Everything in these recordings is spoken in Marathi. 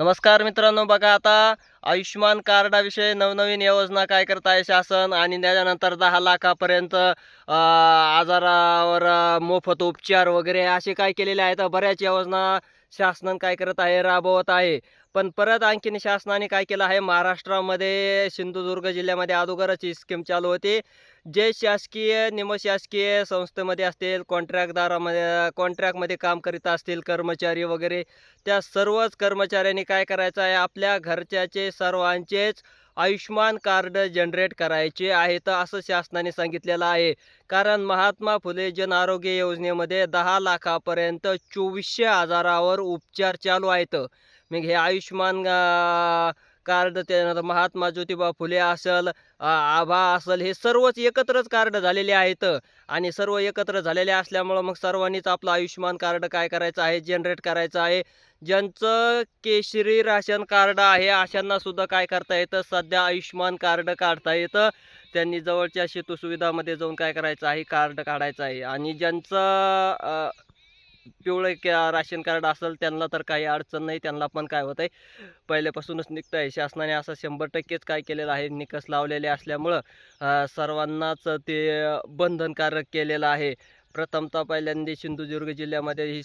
नमस्कार मित्रांनो बघा आता आयुष्यमान कार्डाविषयी नवनवीन योजना काय करत आहे शासन आणि त्याच्यानंतर दहा लाखापर्यंत आजारावर मोफत उपचार वगैरे असे काय केलेले आहेत? बऱ्याच योजना शासनानं काय करत आहे राबवत आहे. पण परत आणखीन शासनाने काय केलं आहे? महाराष्ट्रामध्ये सिंधुदुर्ग जिल्ह्यामध्ये अगोदरच ही स्कीम चालू होती. जे शासकीय निमशासकीय संस्थेमध्ये असतील कॉन्ट्रॅक्टदारामध्ये कॉन्ट्रॅक्टमध्ये काम करीत असतील कर्मचारी वगैरे त्या सर्वच कर्मचाऱ्यांनी काय करायचं आहे? आपल्या घरच्याचे सर्वांचेच आयुष्मान कार्ड जनरेट करायचे आहेत असं शासनाने सांगितलेलं आहे. कारण महात्मा फुले जन आरोग्य योजनेमध्ये दहा लाखापर्यंत चोवीसशे हजारावर उपचार चालू आहेत. मग हे आयुष्यमान कार्ड त्यानंतर महात्मा ज्योतिबा फुले असल आभा असल हे सर्वच एकत्रच कार्ड झालेले आहेत. आणि सर्व एकत्र झालेले असल्यामुळं मग सर्वांनीच आपलं आयुष्यमान कार्ड काय करायचं आहे? जनरेट करायचं आहे. ज्यांचं केशरी राशन कार्ड आहे अशांना सुद्धा काय करता येतं? सध्या आयुष्यमान कार्ड काढता येतं. त्यांनी जवळच्या सेतू सुविधामध्ये जाऊन काय करायचं आहे? कार्ड काढायचं आहे. आणि ज्यांचं पिवळं क्या राशन कार्ड असेल त्यांना तर काही अडचण नाही त्यांना पण काय होत आहे पहिल्यापासूनच निघतं आहे शासनाने असं शंभर टक्केच काय केलेलं आहे निकष लावलेले असल्यामुळं सर्वांनाच ते बंधनकारक केलेलं आहे. प्रथमतः पहिल्यांदा सिंधुदुर्ग जिल्ह्यामध्ये ही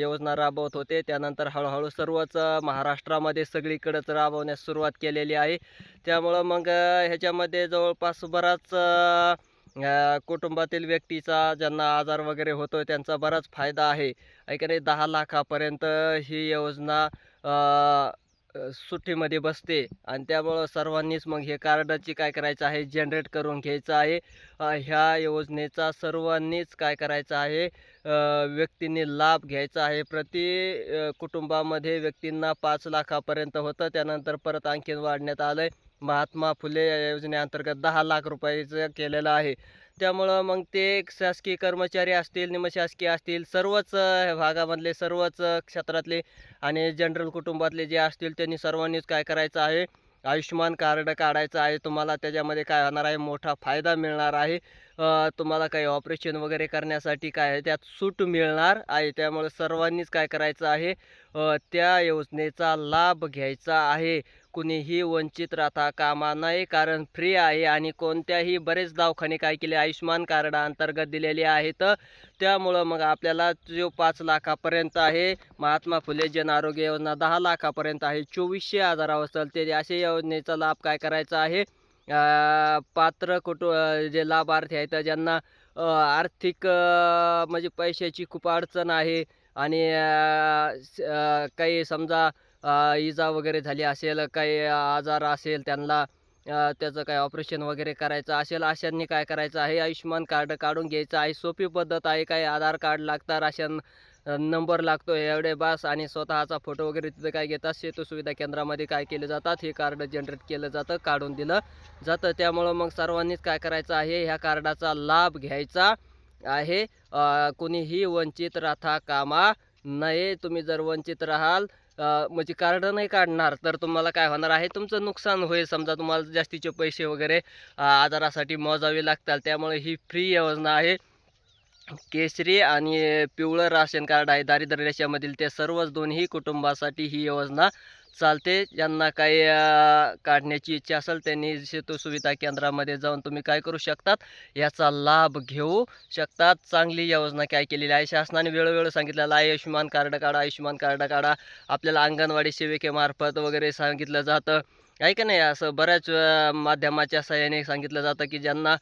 योजना राबवत होते. त्यानंतर हळूहळू सर्वच महाराष्ट्रामध्ये सगळीकडेच राबवण्यास सुरुवात केलेली आहे. त्यामुळं मग ह्याच्यामध्ये जवळपास बराच कुटुंबातील व्यक्तीचा ज्यांना आजार वगैरे होतो त्यांचा बराच फायदा आहे. ऐकणे दहा लाखापर्यंत ही योजना सुट्टीमध्ये बसते. आणि त्यामुळं सर्वांनीच मग हे कार्डाची काय करायचं आहे जनरेट करून घ्यायचं आहे. ह्या योजनेचा सर्वांनीच काय करायचं आहे व्यक्तींनी लाभ घ्यायचा आहे. प्रति कुटुंबामध्ये व्यक्तींना पाच लाखापर्यंत होतं. त्यानंतर परत आणखीन वाढण्यात आलं आहे महात्मा फुले या योजनेअंतर्गत दहा लाख रुपयाचं केलेलं आहे. त्यामुळं मग ते शासकीय कर्मचारी असतील निमशासकीय असतील सर्वच भागामधले सर्वच क्षेत्रातले आणि जनरल कुटुंबातले जे असतील त्यांनी सर्वांनीच काय करायचं आहे? आयुष्यमान कार्ड काढायचं आहे. तुम्हाला त्याच्यामध्ये काय होणार आहे? मोठा फायदा मिळणार आहे. तुम्हाला काही ऑपरेशन वगैरे करण्यासाठी काय आहे? त्यात सूट मिळणार आहे. त्यामुळे सर्वांनीच काय करायचं आहे? त्या योजनेचा लाभ घ्यायचा आहे. कुणीही वंचित राहता कामा नये कारण फ्री आहे आणि कोणत्याही बरेच दवाखाने काय केले आयुष्यमान कार्डाअंतर्गत दिलेले आहेत. त्यामुळं मग आपल्याला जो पाच लाखापर्यंत आहे महात्मा फुले जन आरोग्य योजना दहा लाखापर्यंत आहे चोवीसशे हजारावर चालते अशा योजनेचा लाभ काय करायचा आहे? पात्र कुटु जे लाभार्थी आहेत ज्यांना आर्थिक म्हणजे पैशाची खूप अडचण आहे आणि काही समजा इजा वगैरे झाली असेल काही आजार असेल त्यांना त्याचं काही ऑपरेशन वगैरे करायचं असेल अशांनी काय करायचं आहे? आयुष्यमान कार्ड काढून घ्यायचं आहे सोपी पद्धत आहे काय? आधार कार्ड लागतं राशन नंबर लागतो एवढे बास आणि स्वतःचा फोटो वगैरे तिथं काय घेतात? सेतू सुविधा केंद्रामध्ये काय केले जातात? हे कार्ड जनरेट केलं जातं काढून दिलं जातं. त्यामुळं मग सर्वांनीच काय करायचं आहे? ह्या कार्डाचा लाभ घ्यायचा आहे. कुणीही वंचित राहता कामा नये. तुम्ही जर वंचित राहाल म्हणजे कार्ड नाही काढणार तर तुम्हाला काय होणार आहे तुमचं नुकसान होईल. समजा तुम्हाला जास्तीचे पैसे वगैरे आजारासाठी मोजावे लागतात त्यामुळे ही फ्री योजना आहे. केशरी आणि पिवळं राशन कार्ड आहे. दारिद्र्य रेषेमधील ते सर्वच दोन्ही कुटुंबासाठी ही योजना चालते. ज्यांना काही काढण्याची इच्छा असेल त्यांनी सेतू सुविधा केंद्रामध्ये जाऊन तुम्ही काय करू शकतात याचा लाभ घेऊ शकतात. चांगली योजना काय केलेली आहे? शासनाने वेळोवेळी सांगितलेलं आहे आयुष्यमान कार्ड काढा आयुष्यमान कार्ड काढा. आपल्याला अंगणवाडी सेविकेमार्फत वगैरे सांगितलं जातं. आहे का नाही? असं बऱ्याच माध्यमाच्या सहाय्याने सांगितलं जातं की ज्यांना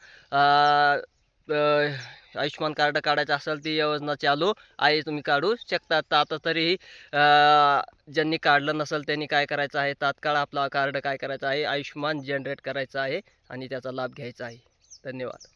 आयुष्यमान कार्ड काढायचं असेल ती योजना चालू आहे तुम्ही काढू शकता. तर आता तरीही ज्यांनी काढलं नसेल त्यांनी काय करायचं आहे? तात्काळ आपला कार्ड काय करायचं आहे? आयुष्यमान जनरेट करायचं आहे आणि त्याचा लाभ घ्यायचा आहे. धन्यवाद.